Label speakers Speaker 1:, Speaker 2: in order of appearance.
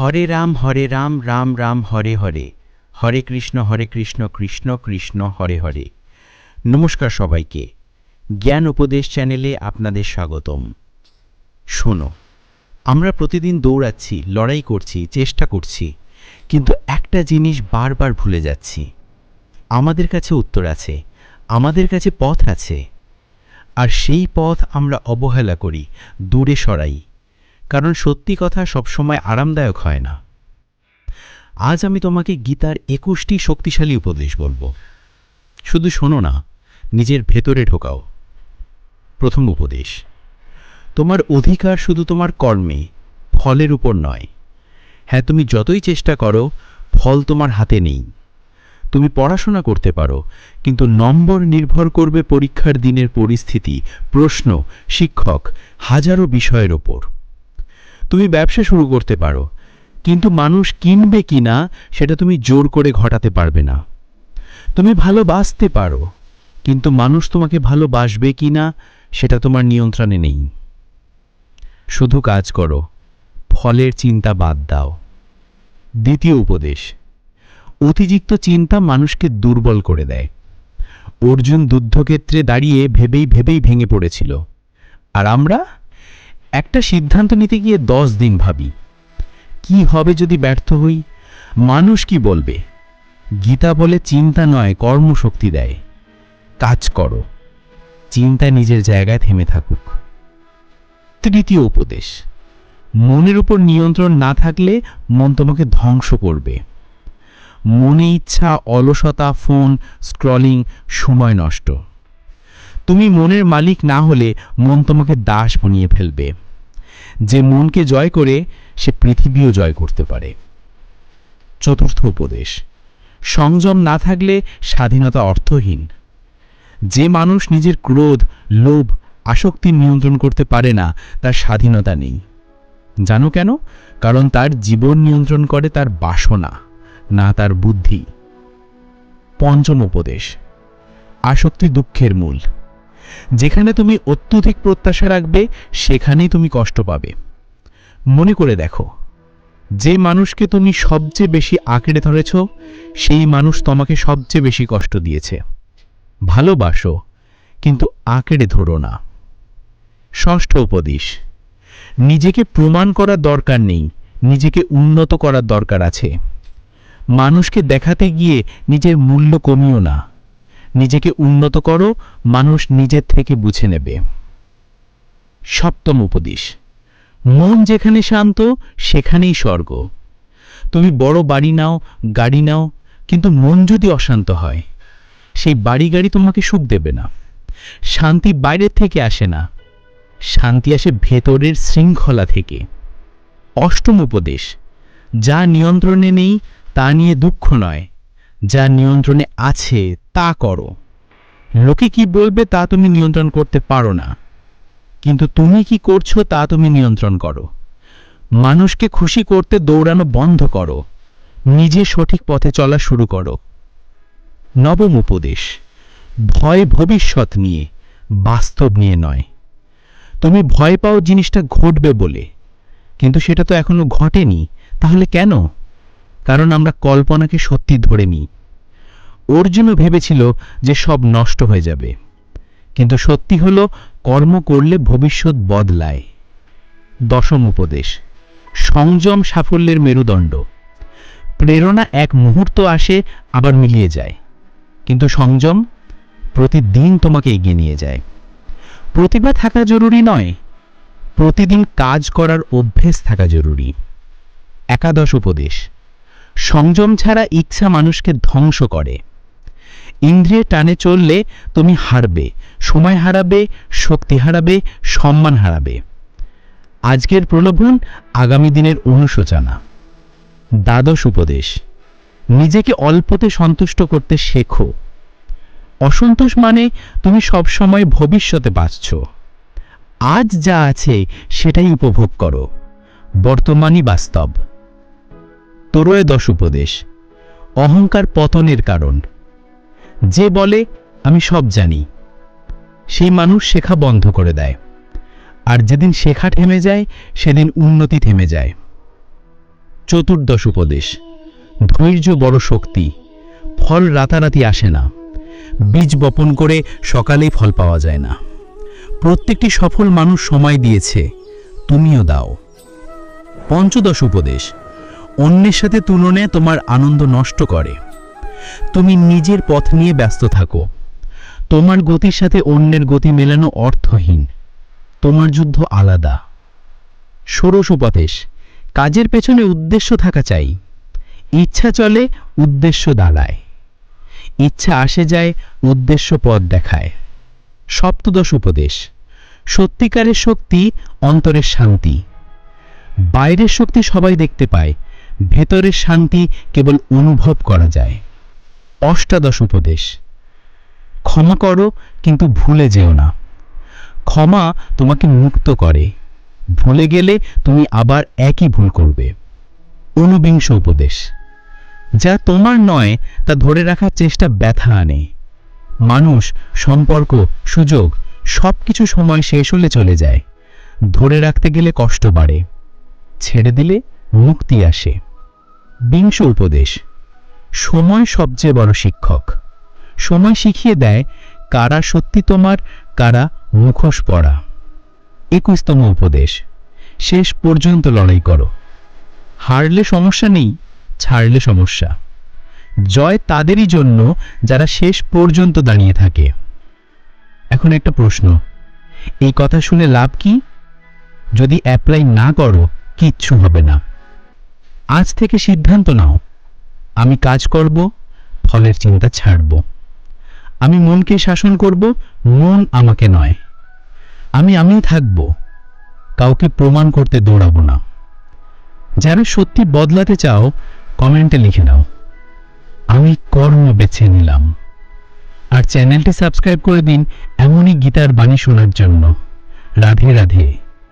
Speaker 1: হরে রাম হরে রাম রাম রাম, হরে হরে। হরে কৃষ্ণ হরে কৃষ্ণ কৃষ্ণ কৃষ্ণ, হরে হরে। নমস্কার সবাইকে। জ্ঞান উপদেশ চ্যানেলে আপনাদের স্বাগতম। শোনো, আমরা প্রতিদিন দৌড়াচ্ছি, লড়াই করছি, চেষ্টা করছি, কিন্তু একটা জিনিস বারবার ভুলে যাচ্ছি। আমাদের কাছে উত্তর আছে, আমাদের কাছে পথ আছে। আর সেই পথ আমরা অবহেলা করি, দূরে সরাই। কারণ সত্যি কথা সবসময় আরামদায়ক হয় না। আজ আমি তোমাকে গীতার একুশটি শক্তিশালী উপদেশ বলব। শুধু শোনো না, নিজের ভেতরে ঢোকাও। প্রথম উপদেশ, তোমার অধিকার শুধু তোমার কর্মে, ফলের উপর নয়। হ্যাঁ তুমি যতই চেষ্টা করো, ফল তোমার হাতে নেই। তুমি পড়াশোনা করতে পারো, কিন্তু নম্বর নির্ভর করবে পরীক্ষার দিনের পরিস্থিতি, প্রশ্ন, শিক্ষক, হাজারো বিষয়ের ওপর। তুমি ব্যবসা শুরু করতে পারো, কিন্তু মানুষ কিনবে কি না সেটা তুমি জোর করে ঘটাতে পারবে না। তুমি ভালোবাসতে পারো, কিন্তু মানুষ তোমাকে ভালোবাসবে কি না সেটা তোমার নিয়ন্ত্রণে নেই। শুধু কাজ করো, ফলের চিন্তা বাদ দাও। দ্বিতীয় উপদেশ, অতিরিক্ত চিন্তা মানুষকে দুর্বল করে দেয়। অর্জুন যুদ্ধক্ষেত্রে দাঁড়িয়ে ভেবেই ভেবেই ভেঙে পড়েছিল। আর আমরা? একটা সিদ্ধান্ত নিতে গিয়ে দশ দিন ভাবি, কি হবে যদি ব্যর্থ হই? মানুষ কি বলবে? গীতা বলে চিন্তা নয়, কর্মশক্তি দেয়। কাজ করো, চিন্তা নিজের জায়গায় থেমে থাকুক। তৃতীয় উপদেশ, মনের উপর নিয়ন্ত্রণ না থাকলে মন তোমাকে ধ্বংস করবে। মনে ইচ্ছা, অলসতা, ফোন স্ক্রলিং সময় নষ্ট। তুমি মনের মালিক না হলে মন তোমাকে দাস বানিয়ে ফেলবে। যে মনকে জয় করে, সে পৃথিবীও জয় করতে পারে। চতুর্থ উপদেশ, সংযম না থাকলে স্বাধীনতা অর্থহীন। যে মানুষ নিজের ক্রোধ, লোভ, আসক্তি নিয়ন্ত্রণ করতে পারে না, তার স্বাধীনতা নেই। জানো কেন? কারণ তার জীবন নিয়ন্ত্রণ করে তার বাসনা, না তার বুদ্ধি। পঞ্চম উপদেশ, আসক্তি দুঃখের মূল। যেখানে তুমি অত্যধিক প্রত্যাশা রাখবে, সেখানেই তুমি কষ্ট পাবে। মনে করে দেখো, যে মানুষকে তুমি সবচেয়ে বেশি আঁকড়ে ধরেছ, সেই মানুষ তোমাকে সবচেয়ে বেশি কষ্ট দিয়েছে। ভালোবাসো, কিন্তু আঁকড়ে ধরো না। ষষ্ঠ উপদেশ, নিজেকে প্রমাণ করার দরকার নেই, নিজেকে উন্নত করার দরকার আছে। মানুষকে দেখাতে গিয়ে নিজের মূল্য কমিও না। নিজেকে উন্নত করো, মানুষ নিজের থেকে বুঝে নেবে। সপ্তম উপদেশ, মন যেখানে শান্ত, সেখানেই স্বর্গ। তুমি বড় বাড়ি নাও, গাড়ি নাও, কিন্তু মন যদি অশান্ত হয়, সেই বাড়ি গাড়ি তোমাকে সুখ দেবে না। শান্তি বাইরের থেকে আসে না, শান্তি আসে ভেতরের শৃঙ্খলা থেকে। অষ্টম উপদেশ, যা নিয়ন্ত্রণে নেই, তা নিয়ে দুঃখ নয়, যা নিয়ন্ত্রণে আছে তা করো। লোকে কি বলবে তা তুমি নিয়ন্ত্রণ করতে পারো না। কিন্তু তুমি কি করছ তা তুমি নিয়ন্ত্রণ করো। মানুষকে খুশি করতে দৌড়ানো বন্ধ করো। নিজে সঠিক পথে চলা শুরু করো। নবম উপদেশ, ভয় ভবিষ্যৎ নিয়ে, বাস্তব নিয়ে নয়। তুমি ভয় পাও জিনিসটা ঘটবে বলে। কিন্তু সেটা তো এখনও ঘটেনি, তাহলে কেন? কারণ আমরা কল্পনাকে সত্যি ধরে নিই। অর্জুনও ভেবেছিল যে সব নষ্ট হয়ে যাবে। কিন্তু সত্যি হল, কর্ম করলে ভবিষ্যৎ বদলায়। দশম উপদেশ, সংযম সাফল্যের মেরুদণ্ড। প্রেরণা এক মুহূর্ত আসে, আবার মিলিয়ে যায়। কিন্তু সংযম প্রতিদিন তোমাকে এগিয়ে নিয়ে যায়। প্রতিভা থাকা জরুরি নয়, প্রতিদিন কাজ করার অভ্যেস থাকা জরুরি। একাদশ উপদেশ, সংযম ছাড়া ইচ্ছা মানুষকে ধ্বংস করে। ইন্দ্রিয়ের টানে চললে তুমি হারবে, সময় হারাবে, শক্তি হারাবে, সম্মান হারাবে। আজকের প্রলোভন আগামী দিনের অনুশোচনা। দ্বাদশ উপদেশ, নিজেকে অল্পতে সন্তুষ্ট করতে শেখো। অসন্তোষ মানে তুমি সবসময় ভবিষ্যতে বাঁচছ। আজ যা আছে সেটাই উপভোগ করো। বর্তমানই বাস্তব। তরোয় উপদেশ, অহংকার পতনের কারণ। যে বলে, আমি সব জানি, সেই মানুষ শেখা বন্ধ করে দেয়। আর যেদিন শেখা থেমে যায়, সেদিন উন্নতি থেমে যায়।
Speaker 2: চতুর্দশ উপদেশ, ধৈর্য বড় শক্তি, ফল রাতারাতি আসে না। বীজ বপন করে সকালেই ফল পাওয়া যায় না। প্রত্যেকটি সফল মানুষ সময় দিয়েছে, তুমিও দাও। পঞ্চদশ উপদেশ, অন্যের সাথে তুলনে তোমার আনন্দ নষ্ট করে। তুমি নিজের পথ নিয়ে ব্যস্ত থাকো। তোমার গতির সাথে অন্যের গতি মেলানো অর্থহীন। তোমার যুদ্ধ আলাদা। ষোড়শ উপদেশ, কাজের পেছনে উদ্দেশ্য থাকা চাই। ইচ্ছা চলে, উদ্দেশ্য দাঁড়ায়। ইচ্ছা আসে যায়, উদ্দেশ্য পথ দেখায়। সপ্তদশ উপদেশ, সত্যিকারের শক্তি, অন্তরের শান্তি। বাইরের শক্তি সবাই দেখতে পায়, ভেতরের শান্তি কেবল অনুভব করা যায়। অষ্টাদশ উপদেশ। ক্ষমা করো, কিন্তু ভুলে যেও না। ক্ষমা তোমাকে মুক্ত করে। ভুলে গেলে তুমি আবার একই ভুল করবে। ঊনবিংশ উপদেশ। যা তোমার নয়, তা ধরে রাখার চেষ্টা ব্যথা আনে। মানুষ, সম্পর্ক, সুযোগ সব কিছু সময় শেষ হলে চলে যায়। ধরে রাখতে গেলে কষ্ট বাড়ে। ছেড়ে দিলে মুক্তি আসে। বিংশ উপদেশ। সময় সবচেয়ে বড় শিক্ষক। সময় শিখিয়ে দেয় কারা সত্যি তোমার, কারা মুখোশ পড়া। একুশতম উপদেশ, শেষ পর্যন্ত লড়াই করো। হারলে সমস্যা নেই, ছাড়লে সমস্যা। জয় তাদেরই জন্য যারা শেষ পর্যন্ত দাঁড়িয়ে থাকে। এখন একটা প্রশ্ন, এই কথা শুনে লাভ কি? যদি অ্যাপ্লাই না করো, কিচ্ছু হবে না। আজ থেকে সিদ্ধান্ত নাও। আমি কাজ করব, ফলের চিন্তা ছাড়ব। আমি মনকে শাসন করব, মন আমাকে নয়। আমি আমি থাকব, কাউকে প্রমাণ করতে দৌড়াবো না। যারা সত্যি বদলাতে চাও, কমেন্টে লিখে নাও। আমি কর্ম বেছে নিলাম। আর চ্যানেলটি সাবস্ক্রাইব করে দিন এমনই গীতার বাণী শোনার জন্য। রাধে রাধে।